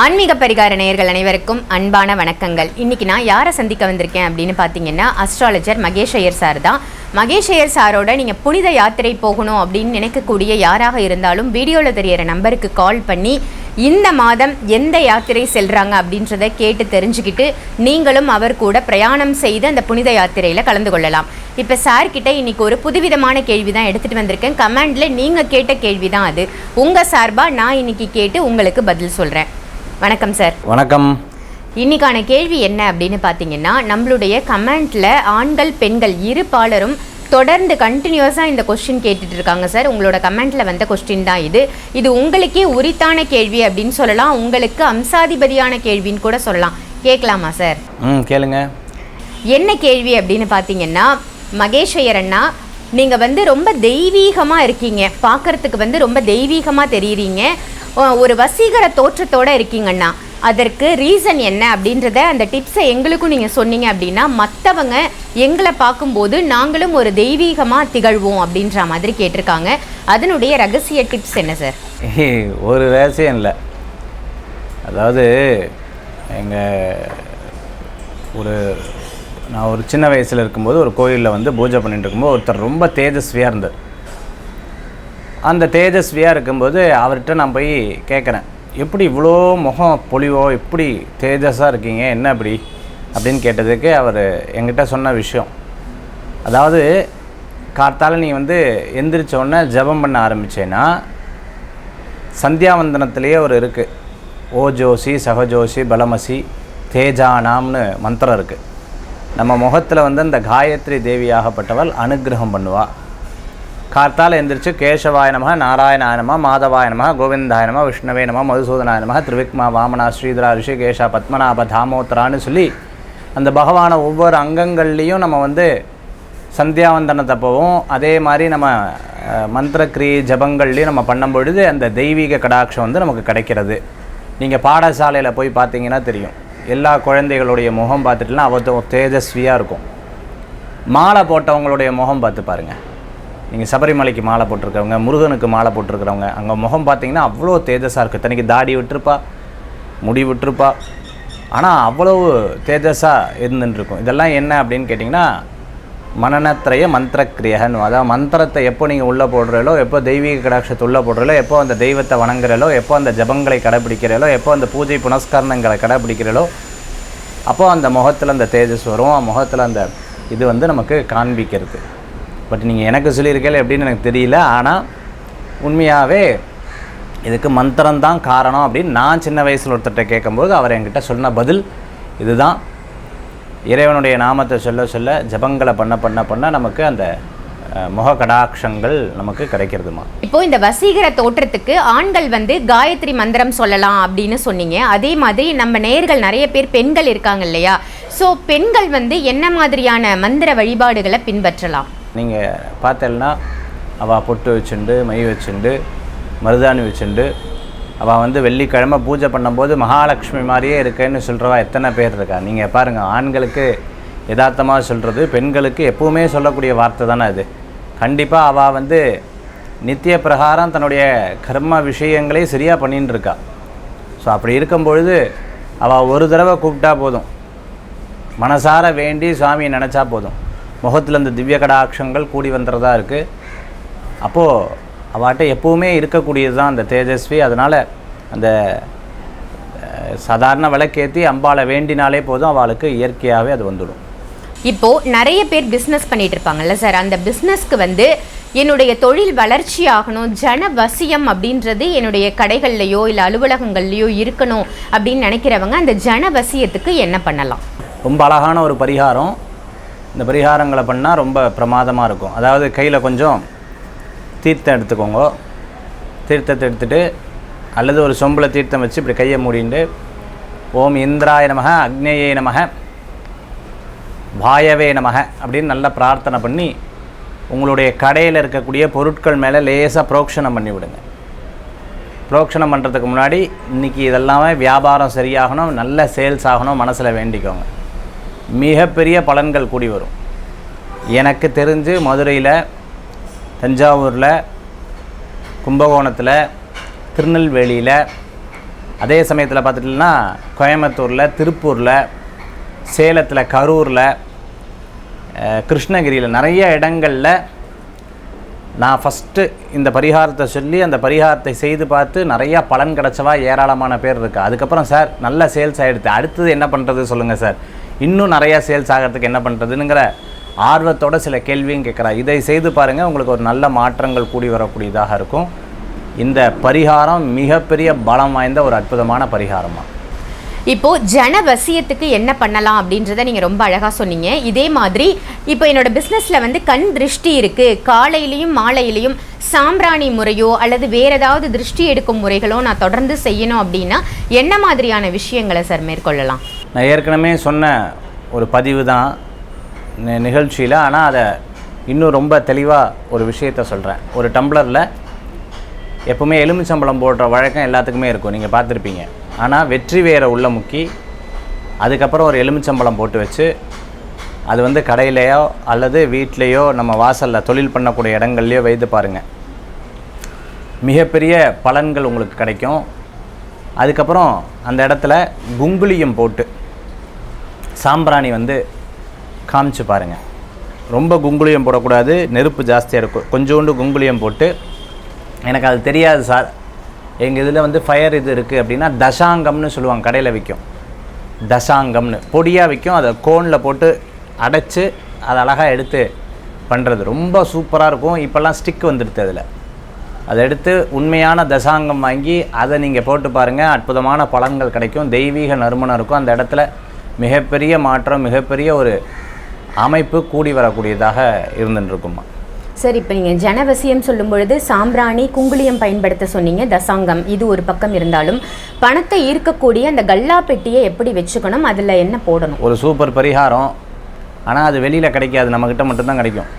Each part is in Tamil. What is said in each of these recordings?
ஆன்மீக பரிகார நேயர்கள் அனைவருக்கும் அன்பான வணக்கங்கள். இன்னைக்கு நான் யாரை சந்திக்க வந்திருக்கேன் அப்படின்னு பார்த்தீங்கன்னா அஸ்ட்ராலஜர் மகேஷ் ஐயர் சார் தான். மகேஷ் ஐயர் சாரோட நீங்கள் புனித யாத்திரை போகணும் அப்படின்னு நினைக்கக்கூடிய யாராக இருந்தாலும் வீடியோவில் தெரியற நம்பருக்கு கால் பண்ணி இந்த மாதம் எந்த யாத்திரை செல்கிறாங்க அப்படின்றத கேட்டு தெரிஞ்சுக்கிட்டு நீங்களும் அவர் கூட பிரயாணம் செய்து அந்த புனித யாத்திரையில் கலந்து கொள்ளலாம். இப்போ சார் இன்றைக்கி ஒரு புதுவிதமான கேள்வி தான் எடுத்துகிட்டு வந்திருக்கேன். கமெண்டில் நீங்கள் கேட்ட கேள்வி தான் அது. உங்கள் சார்பாக நான் இன்னைக்கு கேட்டு உங்களுக்கு பதில் சொல்கிறேன் வணக்கம் சார் வணக்கம். இன்னைக்கான கேள்வி என்ன அப்படின்னு பார்த்தீங்கன்னா நம்மளுடைய கமெண்ட்ல ஆண்கள் பெண்கள் இரு பாலரும் தொடர்ந்து கண்டினியூஸாக இந்த கொஸ்டின் கேட்டுட்டு இருக்காங்க சார் உங்களோட கமெண்ட்ல வந்த கொஸ்டின் தான் இது. இது உங்களுக்கே உரித்தான கேள்வி அப்படின்னு சொல்லலாம். உங்களுக்கு அம்சாதிபதியான கேள்வின்னு கூட சொல்லலாம். கேட்கலாமா சார் ம் கேளுங்க. என்ன கேள்வி அப்படின்னு பார்த்தீங்கன்னா மகேஷ் ஐயர் அண்ணா நீங்கள் வந்து ரொம்ப தெய்வீகமாக இருக்கீங்க. பார்க்கறதுக்கு வந்து ரொம்ப தெய்வீகமாக தெரியுறீங்க. ஒரு வசீகர தோற்றத்தோட இருக்கீங்கண்ணா அதற்கு ரீசன் என்ன அப்படின்றத அந்த டிப்ஸை எங்களுக்கும் நீங்கள் சொன்னீங்க அப்படின்னா மற்றவங்க எங்களை பார்க்கும்போது நாங்களும் ஒரு தெய்வீகமாக திகழ்வோம் அப்படின்ற மாதிரி கேட்டிருக்காங்க. அதனுடைய ரகசிய டிப்ஸ் என்ன சார்? ஒரு ரகசியம் இல்லை. அதாவது எங்கள் ஒரு நான் ஒரு சின்ன வயசில் இருக்கும்போது ஒரு கோயிலில் வந்து பூஜை பண்ணிட்டு இருக்கும்போது ஒருத்தர் ரொம்ப தேஜஸ்வியாக இருந்தார். அந்த தேஜஸ்வியாக இருக்கும்போது அவர்கிட்ட நான் போய் கேட்குறேன் எப்படி இவ்வளோ முகம் பொலிவோ? எப்படி தேஜஸாக இருக்கீங்க? என்ன அப்படி? அப்படின்னு கேட்டதுக்கு அவர் என்கிட்ட சொன்ன விஷயம் அதாவது கார்த்தால நீ வந்து எந்திரிச்சோடனே உடனே ஜெபம் பண்ண ஆரம்பிச்சேன்னா சந்தியாவந்தனத்திலேயே ஒரு இருக்குது ஓ ஜோசி சகஜோசி பலமசி தேஜானாம்னு மந்திரம் இருக்குது நம்ம முகத்தில் வந்து இந்த காயத்ரி தேவியாகப்பட்டவள் அனுக்கிரகம் பண்ணுவாள் கார்த்தால் எந்திரிச்சு கேசவாயனமாக நாராயணாயனமாக மாதவாயனமாக கோவிந்தாயனமாக விஷ்ணவேனமாக மதுசூதனாயனமாக திருவிக்மா வாமனா ஸ்ரீதரா ரிஷிகேஷா பத்மநாப தாமோத்தரான்னு சொல்லி அந்த பகவானை ஒவ்வொரு அங்கங்கள்லேயும் நம்ம வந்து சந்தியாவந்தனத்தை போவோம். அதே மாதிரி நம்ம மந்திரக்ரி ஜபங்கள்லேயும் நம்ம பண்ணும் பொழுது அந்த தெய்வீக கடாட்சம் வந்து நமக்கு கிடைக்கிறது. நீங்கள் பாடசாலையில் போய் பார்த்தீங்கன்னா தெரியும். எல்லா குழந்தைகளுடைய முகம் பார்த்துட்டுலாம் அவ தேஜஸ்வியாக இருக்கும். மாலை போட்டவங்களுடைய முகம் பார்த்து பாருங்கள் நீங்கள் சபரிமலைக்கு மாலை போட்டிருக்கிறவங்க முருகனுக்கு மாலை போட்டிருக்கிறவங்க அங்கே முகம் பார்த்தீங்கன்னா அவ்வளோ தேஜஸாக இருக்குது தனிக்கு தாடி விட்டுருப்பா முடி விட்டுருப்பா. ஆனால் அவ்வளவு தேஜஸாக இருந்துட்டுருக்கும் இதெல்லாம் என்ன அப்படின்னு கேட்டிங்கன்னா மனநத்திரைய மந்திரக்கிரியகன் அதாவது மந்திரத்தை எப்போ நீங்கள் உள்ளே போடுறீங்களோ எப்போ தெய்வீக கடாட்சத்தை உள்ளே போடுறீங்களோ எப்போ அந்த தெய்வத்தை வணங்குறீங்களோ எப்போ அந்த ஜபங்களை கடைப்பிடிக்கிறீங்களோ எப்போ அந்த பூஜை புனஸ்கரணங்களை கடைப்பிடிக்கிறீங்களோ அப்போது அந்த முகத்தில் அந்த தேஜஸ் வரும். முகத்தில் அந்த இது வந்து நமக்கு காண்பிக்கிறது. பட் நீங்கள் எனக்கு சொல்லியிருக்கல எப்படின்னு எனக்கு தெரியல. ஆனால் உண்மையாகவே இதுக்கு மந்திரம்தான் காரணம் அப்படின்னு நான் சின்ன வயசில் ஒருத்தர்கிட்ட கேட்கும்போது அவர் என்கிட்ட சொன்ன பதில் இதுதான். இறைவனுடைய நாமத்தை சொல்ல சொல்ல ஜபங்களை பண்ண பண்ண பண்ண நமக்கு அந்த முக கடாட்சங்கள் நமக்கு கிடைக்கிறதுமா? இப்போ இந்த வசீகர தோற்றத்துக்கு ஆண்கள் வந்து காயத்ரி மந்திரம் சொல்லலாம் அப்படின்னு சொன்னீங்க. அதே மாதிரி நம்ம நேர்கள் நிறைய பேர் பெண்கள் இருக்காங்க இல்லையா? ஸோ பெண்கள் வந்து என்ன மாதிரியான மந்திர வழிபாடுகளை பின்பற்றலாம்? நீங்கள் பார்த்தேன்னா அவள் பொட்டு வச்சுண்டு மை வச்சுண்டு மருதாணி வச்சுண்டு அவள் வந்து வெள்ளிக்கிழமை பூஜை பண்ணும்போது மகாலட்சுமி மாதிரியே இருக்கேன்னு சொல்கிறவா எத்தனை பேர் இருக்கா? நீங்கள் பாருங்கள் ஆண்களுக்கு யதார்த்தமாக சொல்கிறது பெண்களுக்கு எப்பவுமே சொல்லக்கூடிய வார்த்தை தானே அது. கண்டிப்பாக அவள் வந்து நித்திய பிரகாரம் தன்னுடைய கர்ம விஷயங்களே சரியாக பண்ணின்னு இருக்கா. ஸோ அப்படி இருக்கும்பொழுது அவள் ஒரு தடவை கூப்பிட்டா போதும். மனசார வேண்டி சுவாமியை நினச்சா போதும். முகத்தில் இந்த திவ்ய கடாட்சங்கள் கூடி வந்துடுறதா இருக்குது அப்போது அவாட்ட எப்பவுமே இருக்கக்கூடியது தான் அந்த தேஜஸ்வி. அதனால் அந்த சாதாரண விளக்கேற்றி அம்பாளை வேண்டினாலே போதும் அவளுக்கு இயற்கையாகவே அது வந்துடும். இப்போ நிறைய பேர் பிஸ்னஸ் பண்ணிட்டு இருப்பாங்கல்ல சார் அந்த பிஸ்னஸ்க்கு வந்து என்னுடைய தொழில் வளர்ச்சி ஆகணும் ஜன வசியம் அப்படின்றது என்னுடைய கடைகள்லையோ இல்லை அலுவலகங்கள்லையோ இருக்கணும் அப்படின்னு நினைக்கிறவங்க அந்த ஜன வசியத்துக்கு என்ன பண்ணலாம்? ரொம்ப அழகான ஒரு பரிகாரம். இந்த பரிகாரங்களை பண்ணால் ரொம்ப பிரமாதமாக இருக்கும். அதாவது கையில் கொஞ்சம் தீர்த்தம் எடுத்துக்கோங்க. தீர்த்தத்தை எடுத்துட்டு அல்லது ஒரு சொம்பில் தீர்த்தம் வச்சு இப்படி கையை மூடிண்டு ஓம் இந்திராய நமக அக்னேயே நமக வாயவே நமக அப்படின்னு நல்லா பிரார்த்தனை பண்ணி உங்களுடைய கடையில் இருக்கக்கூடிய பொருட்கள் மேலே லேசாக புரோக்ஷனம் பண்ணி விடுங்க. புரோக்ஷனம் பண்ணுறதுக்கு முன்னாடி இன்றைக்கி இதெல்லாமே வியாபாரம் சரியாகணும் நல்ல சேல்ஸ் ஆகணும் மனசில் வேண்டிக்கோங்க. மிகப்பெரிய பலன்கள் கூடி வரும். எனக்கு தெரிஞ்சு மதுரையில் தஞ்சாவூரில் கும்பகோணத்தில் திருநெல்வேலியில் அதே சமயத்தில் பார்த்துட்டிங்கன்னா கோயம்புத்தூரில் திருப்பூரில் சேலத்தில் கரூரில் கிருஷ்ணகிரியில் நிறைய இடங்களில் நான் ஃபஸ்ட்டு இந்த பரிகாரத்தை சொல்லி அந்த பரிகாரத்தை செய்து பார்த்து நிறையா பலன் கிடச்சவா ஏராளமான பேர் இருக்குது அதுக்கப்புறம் சார் நல்ல சேல்ஸ் ஆகிடுது அடுத்தது என்ன பண்ணுறது சொல்லுங்கள் சார் இன்னும் நிறையா சேல்ஸ் ஆகிறதுக்கு என்ன பண்ணுறதுங்கிற ஆர்வத்தோட சில கேள்வியும் கேட்குறா இதை செய்து பாருங்கள் உங்களுக்கு ஒரு நல்ல மாற்றங்கள் கூடி வரக்கூடியதாக இருக்கும். இந்த பரிகாரம் மிகப்பெரிய பலம் வாய்ந்த ஒரு அற்புதமான பரிகாரமாக இப்போ ஜனவசியத்துக்கு என்ன பண்ணலாம் அப்படின்றத நீங்க ரொம்ப அழகா சொன்னீங்க. இதே மாதிரி இப்போ என்னோட பிசினஸ்ல வந்து கண் திருஷ்டி இருக்கு. காலையிலையும் மாலையிலையும் சாம்பிராணி முறையோ அல்லது வேற ஏதாவது திருஷ்டி எடுக்கும் முறைகளோ நான் தொடர்ந்து செய்யணும் அப்படின்னா என்ன மாதிரியான விஷயங்களை சார் மேற்கொள்ளலாம்? நான் ஏற்கனவே சொன்ன ஒரு பதிவு தான். நிகழ்ச்சியில். ஆனால் அதை இன்னும் ரொம்ப தெளிவாக ஒரு விஷயத்த சொல்கிறேன் ஒரு டம்ளரில் எப்பவுமே எலுமிச்சம்பழம் போடுற வழக்கம் எல்லாத்துக்குமே இருக்கும். நீங்கள் பார்த்துருப்பீங்க. ஆனால் வெற்றி வேரை உள்ள முக்கி அதுக்கப்புறம் ஒரு எலுமிச்சம்பழம் போட்டு வச்சு அது வந்து கடையிலையோ அல்லது வீட்லேயோ நம்ம வாசலில் தொழில் பண்ணக்கூடிய இடங்கள்லையோ வைத்து பாருங்கள் மிகப்பெரிய பலன்கள் உங்களுக்கு கிடைக்கும். அதுக்கப்புறம் அந்த இடத்துல குங்குலியம் போட்டு சாம்பிராணி வந்து காமிச்சு பாருங்கள் ரொம்ப குங்குளியம் போடக்கூடாது நெருப்பு ஜாஸ்தியாக இருக்கும். கொஞ்சோண்டு குங்குளியம் போட்டு எனக்கு அது தெரியாது சார். எங்கள் இதில் வந்து ஃபயர் இது இருக்குது அப்படின்னா தசாங்கம்னு சொல்லுவாங்க கடையில் விற்கும் தசாங்கம்னு. பொடியாக விற்கும் அதை கோனில் போட்டு அடைச்சி அதை அழகாக எடுத்து பண்ணுறது ரொம்ப சூப்பராக இருக்கும். இப்போல்லாம் ஸ்டிக் வந்துடுது அதில். அதை எடுத்து உண்மையான தசாங்கம் வாங்கி அதை நீங்கள் போட்டு பாருங்கள் அற்புதமான பலன்கள் கிடைக்கும். தெய்வீக நறுமணம் இருக்கும். அந்த இடத்துல மிகப்பெரிய மாற்றம் மிகப்பெரிய ஒரு அமைப்பு கூடி வரக்கூடியதாக இருந்துட்டு இருக்குமா சார் இப்போ நீங்கள் ஜனவசியம் சொல்லும் பொழுது சாம்பிராணி குங்குளியம் பயன்படுத்த சொன்னீங்க தசாங்கம். இது ஒரு பக்கம் இருந்தாலும் பணத்தை ஈர்க்கக்கூடிய அந்த கல்லா பெட்டியை எப்படி வச்சுக்கணும் அதில் என்ன போடணும்? ஒரு சூப்பர் பரிகாரம். ஆனால் அது வெளியில் கிடைக்காது நம்மக்கிட்ட மட்டும்தான் கிடைக்கும்.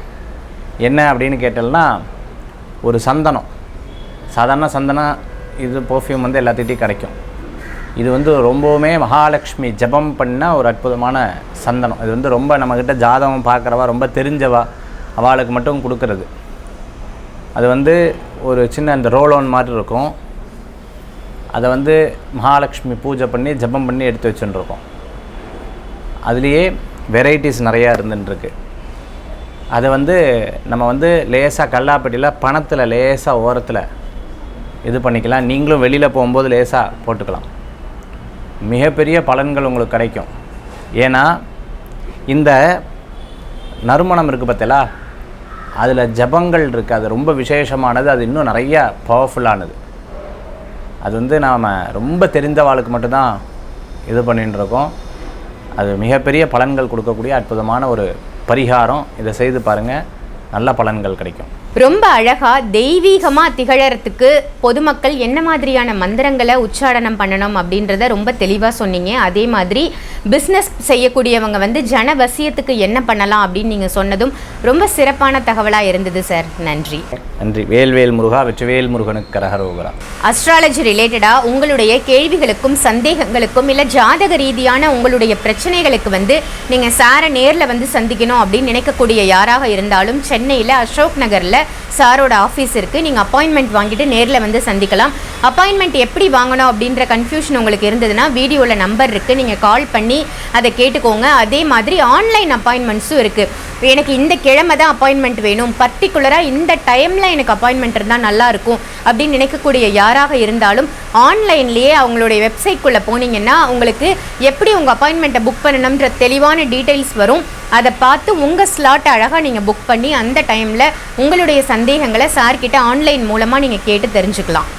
என்ன அப்படின்னு கேட்டோம்னா ஒரு சந்தனம். சாதாரண சந்தனம் இது பர்ஃப்யூம் வந்து எல்லாத்துக்கிட்டையும் கிடைக்கும். இது வந்து ரொம்பவுமே மகாலட்சுமி ஜெபம் பண்ண ஒரு அற்புதமான சந்தனம். இது வந்து ரொம்ப நம்மக்கிட்ட ஜாதகம் பார்க்குறவா ரொம்ப தெரிஞ்சவா அவளுக்கு மட்டும் கொடுக்கறது. அது வந்து ஒரு சின்ன அந்த ரோலோன் மாதிரி இருக்கும். அதை வந்து மகாலட்சுமி பூஜை பண்ணி ஜெபம் பண்ணி எடுத்து வச்சுட்டுருக்கோம் அதுலேயே வெரைட்டிஸ் நிறையா இருந்துட்டுருக்கு. அதை வந்து நம்ம வந்து லேசாக கல்லாப்பட்டியில் பணத்தில் லேசாக ஓரத்தில் இது பண்ணிக்கலாம். நீங்களும் வெளியில் போகும்போது லேசாக போட்டுக்கலாம். மிகப்பெரிய பலன்கள் உங்களுக்கு கிடைக்கும். ஏன்னா இந்த நறுமணம் இருக்குது பார்த்தீங்களா? அதில் ஜபங்கள் இருக்குது அது ரொம்ப விசேஷமானது. அது இன்னும் நிறைய பவர்ஃபுல்லானது அது வந்து நாம் ரொம்ப தெரிந்தவாளுக்கு மட்டும்தான் இது பண்ணிட்டுருக்கோம் அது மிகப்பெரிய பலன்கள் கொடுக்கக்கூடிய அற்புதமான ஒரு பரிகாரம். இதை செய்து பாருங்கள் நல்ல பலன்கள் கிடைக்கும். ரொம்ப அழகா தெய்வீகமா திகழறதுக்கு பொதுமக்கள் என்ன மாதிரியான மந்திரங்களை உச்சாடனம் பண்ணணும் அப்படின்றத ரொம்ப தெளிவா சொன்னீங்க. அதே மாதிரி பிஸ்னஸ் செய்யக்கூடியவங்க வந்து ஜனவசியத்துக்கு என்ன பண்ணலாம் அப்படின்னு நீங்க சொன்னதும் ரொம்ப சிறப்பான தகவலா இருந்தது சார் நன்றி. நன்றி. வேல்வேல் முருகா வெற்றிவேல் முருகனுக்கு கரகரோகரா. அஸ்ட்ராலஜி ரிலேட்டடா உங்களுடைய கேள்விகளுக்கும் சந்தேகங்களுக்கும் இல்ல ஜாதக ரீதியான உங்களுடைய பிரச்சனைகளுக்கு வந்து நீங்க சாரை நேர்ல வந்து சந்திக்கணும் அப்படின்னு நினைக்கக்கூடிய யாராக இருந்தாலும் சென்னையில அசோக் நகர்ல சாரோட ஆஃபீஸ் இருக்கு. நீங்க அப்பாயின்மெண்ட் வாங்கிட்டு நேர்ல வந்து சந்திக்கலாம். அப்பாயின்மெண்ட் எப்படி வாங்கணும் அப்படின்ற கன்ஃபியூஷன் உங்களுக்கு இருந்ததுன்னா வீடியோவில் நம்பர் இருக்குது நீங்கள் கால் பண்ணி அதை கேட்டுக்கோங்க. அதே மாதிரி ஆன்லைன் அப்பாயின்மெண்ட்ஸும் இருக்குது எனக்கு இந்த கிழமை தான் அப்பாயின்மெண்ட் வேணும். பர்டிகுலராக இந்த டைமில் எனக்கு அப்பாயின்மெண்ட் இருந்தால் நல்லாயிருக்கும் அப்படின்னு நினைக்கக்கூடிய யாராக இருந்தாலும் ஆன்லைன்லேயே அவங்களுடைய வெப்சைட்குள்ளே போனீங்கன்னா உங்களுக்கு எப்படி உங்கள் அப்பாயின்மெண்ட்டை புக் பண்ணணுன்ற தெளிவான டீட்டெயில்ஸ் வரும். அதை பார்த்து உங்கள் ஸ்லாட்டை அழகாக நீங்கள் புக் பண்ணி அந்த டைமில் உங்களுடைய சந்தேகங்களை சார்கிட்ட ஆன்லைன் மூலமாக நீங்கள் கேட்டு தெரிஞ்சுக்கலாம்.